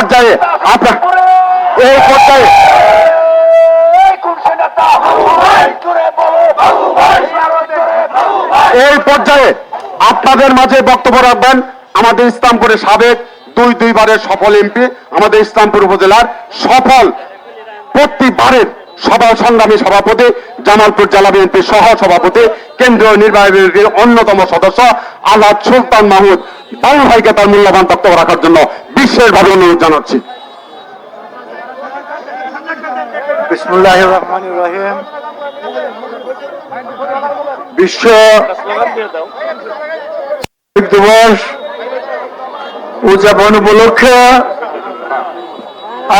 পর্যায়ে আপনার এই পর্যায়ে এই পর্যায়ে আপনাদের মাঝে বক্তব্য রাখবেন আমাদের ইসলামপুরের সাবেক দুই দুইবারের সফল এমপি আমাদের ইসলামপুর উপজেলার সফল প্রতিবারের সভা সংগ্রামী সভাপতি জামালপুর জেলা বিএনপির সহ সভাপতি কেন্দ্রীয় নির্বাহী বিভাগের অন্যতম সদস্য আলাদ সুলতান মাহমুদ। বাবু ভাইকে তার মূল্যবান বক্তব্য রাখার জন্য বিশেষভাবে অনুরোধ জানাচ্ছি। বিশ্ব দিবস উদযাপন উপলক্ষে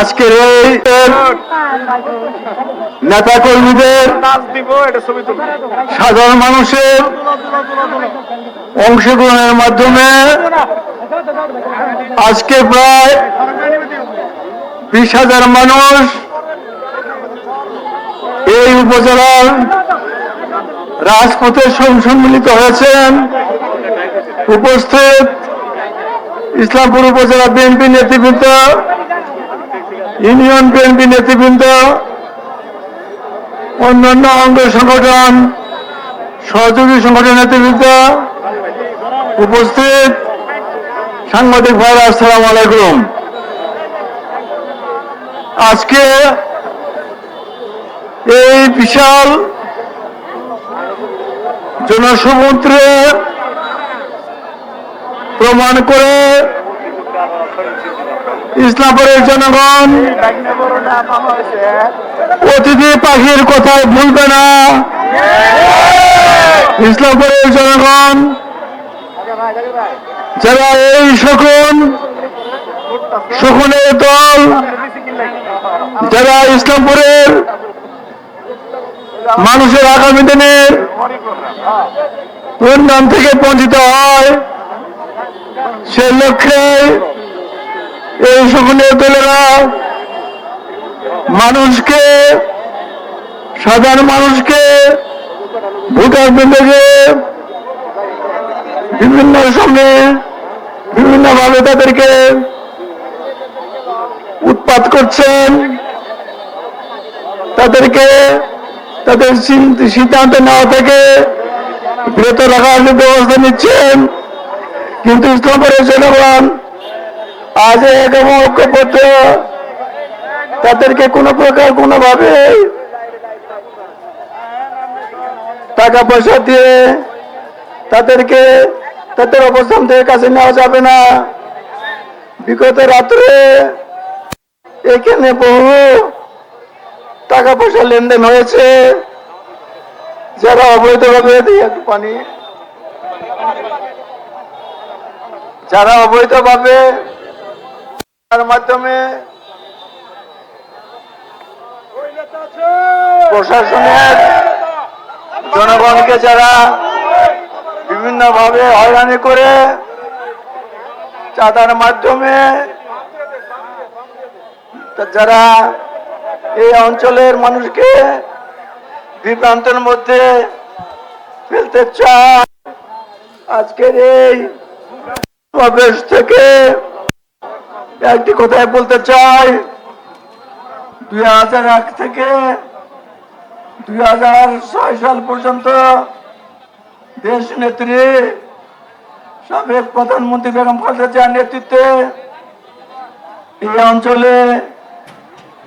আজকের এই নেতা কর্মীদের সাধারণ মানুষের অংশগ্রহণের মাধ্যমে আজকে প্রায় বিশ হাজার মানুষ এই উপজেলার রাজপথে সম- সম্মিলিত হয়েছেন। উপস্থিত ইসলামপুর উপজেলা বিএনপি নেতৃবৃন্দ ইউনিয়ন বিএনপি নেতৃবৃন্দ, অন্যান্য অঙ্গ সংগঠন, সহযোগী সংগঠন নেতৃবৃন্দ উপস্থিত। সাংবাদিক ভাইরা, আসসালাম আলাইকুম। আজকে এই বিশাল জনসমুদ্রে প্রমাণ করে ইসলামপুরের জনগণ, অতিথি পাখির কথায় ভুলবে না। ইসলামপুরের জনগণ, যারা এই শকুন, শকুনের দল, যারা ইসলামপুরের মানুষের আগামী দিনের উন্নয়ন থেকে বঞ্চিত হয়, সে লক্ষ্যে এই সকলের দলেরা মানুষকে, সাধারণ মানুষকে, ভোটার বিভাগে বিভিন্ন সময়ে বিভিন্নভাবে তাদেরকে উৎপাত করছেন। তাদেরকে তাদের সিদ্ধান্ত নেওয়া থেকে বিরত রাখার ব্যবস্থা নিচ্ছেন কিন্তু ইসলামের জনগণ আজ এক এবং তাদেরকে কোনো প্রকার কোনোভাবে টাকা পয়সা দিয়ে তাদেরকে, তাদের অবস্থান থেকে কাছে নেওয়া যাবে না। বিগত রাত্রে এখানে বহু টাকা পয়সা লেনদেন হয়েছে। যারা অবৈধভাবে পানি, যারা অবৈধভাবে তার মাধ্যমে প্রশাসনের জনগণকে যারা বিভিন্ন ভাবে হয়রানি করে চাঁদার মাধ্যমে যারা এই অঞ্চলের মানুষকে বিভ্রান্তের মধ্যে ফেলতে চায়, আজকের এই সমাবেশ থেকে একটি কথাই বলতে চাই। দুই হাজার এক থেকে দুই হাজার ছয় সাল পর্যন্ত দেশ নেত্রী সাবেক প্রধানমন্ত্রী বেগম খালেদা জিয়ার নেতৃত্বে এই অঞ্চলে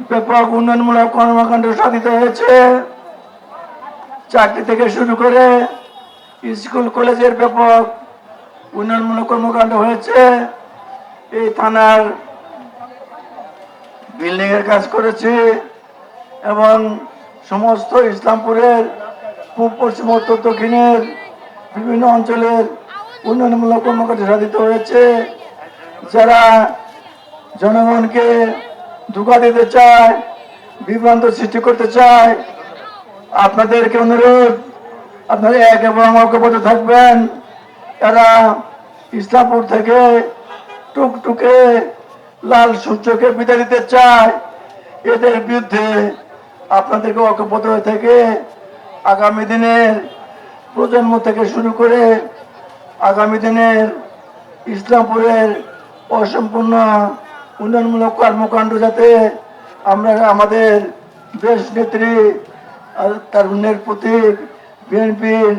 ব্যাপক উন্নয়নমূলক কর্মকাণ্ড সাধিত হয়েছে। চাকরি থেকে শুরু করে স্কুল, কলেজের ব্যাপক উন্নয়নমূলক কর্মকাণ্ড হয়েছে। এই থানার বিল্ডিং এর কাজ করেছে এবং সমস্ত ইসলামপুরের পূর্ব পশ্চিম, উত্তর, দক্ষিণের, বিভিন্ন অঞ্চলের উন্নয়নমূলক কর্মকাণ্ড সাধিত হয়েছে। যারা জনগণকে ধোকা দিতে চায়, বিভ্রান্ত সৃষ্টি করতে চায়, আপনাদেরকে অনুরোধ, আপনারা এক এবং ঐক্যবদ্ধ থাকবেন। এরা ইসলামপুর থেকে টুকটুকে লাল সূর্যকে বিদায় দিতে চায়। এদের বিরুদ্ধে আপনাদেরকে ঐক্যবদ্ধ হয়ে থেকে আগামী দিনের প্রজন্ম থেকে শুরু করে আগামী দিনের ইসলামপুরের অসম্পূর্ণ উন্নয়নমূলক কর্মকাণ্ড যাতে আমরা আমাদের দেশ নেত্রী আর তারুণ্যের প্রতীক বিএনপির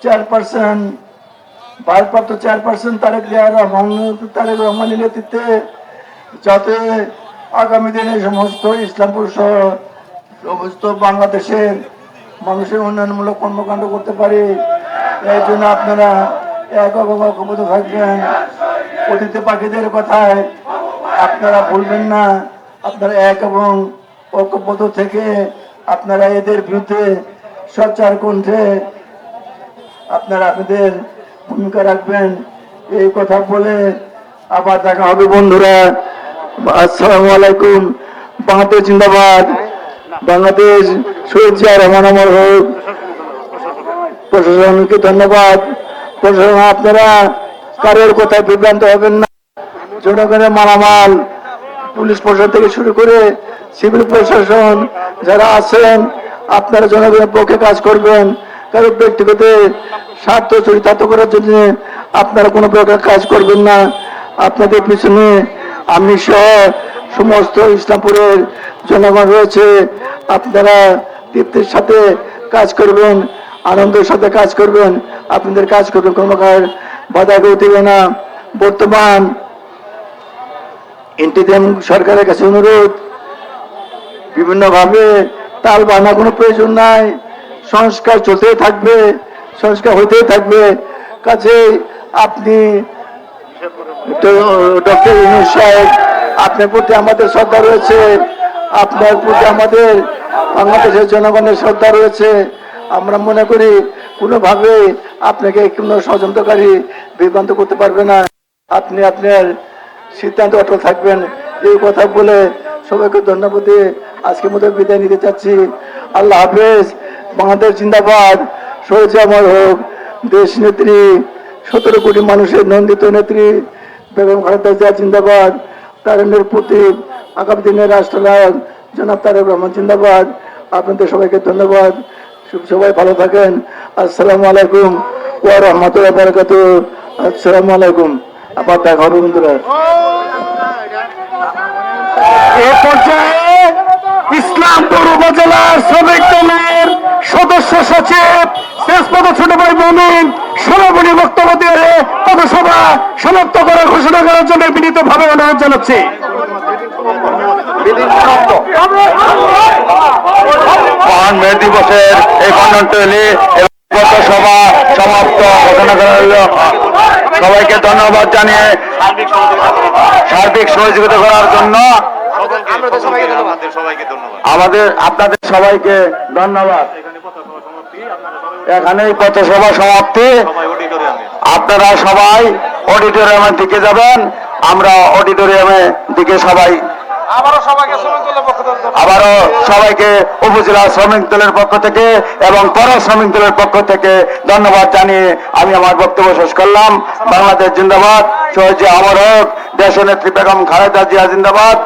চেয়ারপারসন ভারপ্রাপ্ত চেয়ারপারসন তারেক জিয়া রহমান, তারেক রহমানের নেতৃত্বে যাতে আগামী দিনে সমস্ত ইসলামপুর সহ সমস্ত বাংলাদেশের মানুষের উন্নয়নমূলক কর্মকাণ্ড করতে পারে। এই জন্য আপনারা এক অবগত থাকবেন। অতীতে পাখিদের কথায় আপনারা ভুলবেন না। আপনারা এক এবং ঐক্যবদ্ধ থেকে আপনারা এদের বিরুদ্ধে সচ্চার কণ্ঠে আপনারা আপনাদের ভূমিকা রাখবেন। এই কথা বলে আবার দেখা হবে বন্ধুরা। আসসালামু আলাইকুম। বাংলাদেশ জিন্দাবাদ। বাংলাদেশ শহীদ জিয়া রহমান অমর হোক। প্রশাসনকে ধন্যবাদ। প্রশাসন, আপনারা কারোর কথায় বিভ্রান্ত হবেন না। জনগণের মালামাল পুলিশ প্রশাসন থেকে শুরু করে সিভিল প্রশাসন যারা আছেন, আপনারা জনগণের পক্ষে কাজ করবেন। কারও ব্যক্তিগত স্বার্থ চরিতার্থ করার জন্য আপনারা কোনো প্রকার কাজ করবেন না। আপনাদের পিছনে আমি সহ সমস্ত ইসলামপুরের জনগণ রয়েছে। আপনারা তৃপ্তির সাথে কাজ করবেন, আনন্দের সাথে কাজ করবেন। আপনাদের কাজ করবেন কোনো প্রকার বাধা দেবে না। বর্তমান ইন্টিদেম সরকারের কাছে অনুরোধ, বিভিন্নভাবে তাল বানা কোনো প্রয়োজন নাই। সংস্কার চলতেই থাকবে, সংস্কার হতেই থাকবে। কাছে আপনি ডক্টর সাহেব, আপনার প্রতি আমাদের শ্রদ্ধা রয়েছে, আপনার প্রতি আমাদের বাংলাদেশের জনগণের শ্রদ্ধা রয়েছে। আমরা মনে করি কোনোভাবে আপনাকে কোনো ষড়যন্ত্রকারী বিভ্রান্ত করতে পারবে না। আপনি আপনার সিদ্ধান্ত অটল থাকবেন। এই কথা বলে সবাইকে ধন্যবাদ দিয়ে আজকের মতো বিদায় নিতে চাচ্ছি। আল্লাহ হাফেজ। বাংলাদেশ জিন্দাবাদ। আমার হোক, দেশ নেত্রী, সতেরো কোটি মানুষের নন্দিত নেত্রী, বেগম খালেদা জিয়া জিন্দাবাদ। তারেন্দ্রের প্রতীক, আগামী দিনের রাষ্ট্রনায়ক জনাব তারেক রহমান জিন্দাবাদ। আপনাদের সবাইকে ধন্যবাদ। সবাই ভালো থাকেন। আসসালামু আলাইকুম ওয়া রহমতুল্লাহ বারাকাতু আসসালামু আলাইকুম। আবার দেখা হবে বন্ধুরা। এ পর্যায়ে ইসলামপুর উপজেলার শ্রমিক দলের সদস্য সচিব শেষপদ ছোট ভাই মমিন সমাপনী বক্তব্য দিয়ে পথসভা সমাপ্ত করার ঘোষণা করার জন্য বিনীত ভাবে অনুরোধ জানাচ্ছি। মহান মে দিবসের এই কন্টলি সভা সমাপ্ত ঘোষণা করা হল সবাইকে ধন্যবাদ জানিয়ে সার্বিক সহযোগিতা করার জন্য আমাদের সবাইকে ধন্যবাদ। সবাইকে ধন্যবাদ। আমাদের আপনাদের সবাইকে ধন্যবাদ। এখানেই পথসভা সমাপ্তি। সবাই অডিটোরিয়ামে। আপনারা সবাই অডিটোরিয়ামের দিকে যাবেন। আমরা অডিটোরিয়ামের দিকে সবাই আবারও সবাইকে উপজেলা শ্রমিক দলের পক্ষ থেকে এবং পর শ্রমিক দলের পক্ষ থেকে ধন্যবাদ জানিয়ে আমি আমার বক্তব্য শেষ করলাম। বাংলাদেশ জিন্দাবাদ। শহীদ জিয়া অমর হোক। দেশনেত্রী বেগম খালেদা জিয়া জিন্দাবাদ।